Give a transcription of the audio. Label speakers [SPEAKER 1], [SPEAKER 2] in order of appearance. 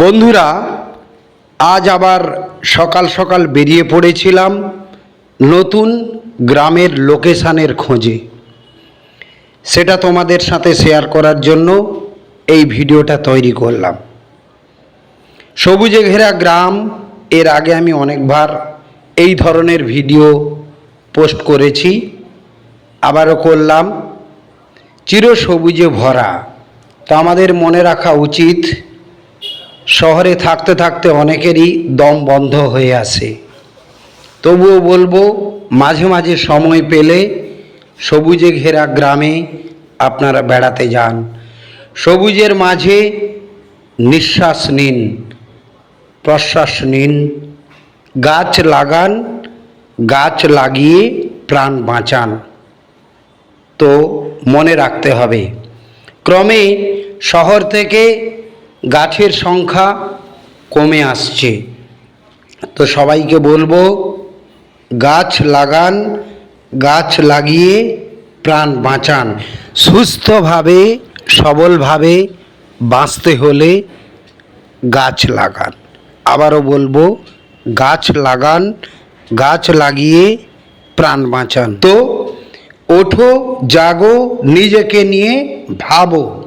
[SPEAKER 1] বন্ধুরা, আজ আবার সকাল সকাল বেরিয়ে পড়েছিলাম নতুন গ্রামের লোকেশানের খোঁজে। সেটা তোমাদের সাথে শেয়ার করার জন্য এই ভিডিওটা তৈরি করলাম। সবুজে ঘেরা গ্রাম, এর আগে আমি অনেকবার এই ধরনের ভিডিও পোস্ট করেছি, আবারও করলাম। চির সবুজে ভরা। তা আমাদের মনে রাখা উচিত শহরে থাকতে থাকতে অনেকেরই দম বন্ধ হয়ে আসে তবুও বলব, মাঝে মাঝে সময় পেলে সবুজে ঘেরা গ্রামে আপনারা বেড়াতে যান। সবুজের মাঝে নিঃশ্বাস নিন, প্রশ্বাস নিন, গাছ লাগান, গাছ লাগিয়ে প্রাণ বাঁচান। তো মনে রাখতে হবে, ক্রমে শহর থেকে গাছের সংখ্যা কমে আসছে। তো সবাইকে বলব, গাছ লাগান, গাছ লাগিয়ে প্রাণ বাঁচান। সুস্থভাবে, সবলভাবে বাঁচতে হলে গাছ লাগান। আবারও বলব, গাছ লাগান, গাছ লাগিয়ে প্রাণ বাঁচান। তো ওঠো, জাগো, নিজেকে নিয়ে ভাবো।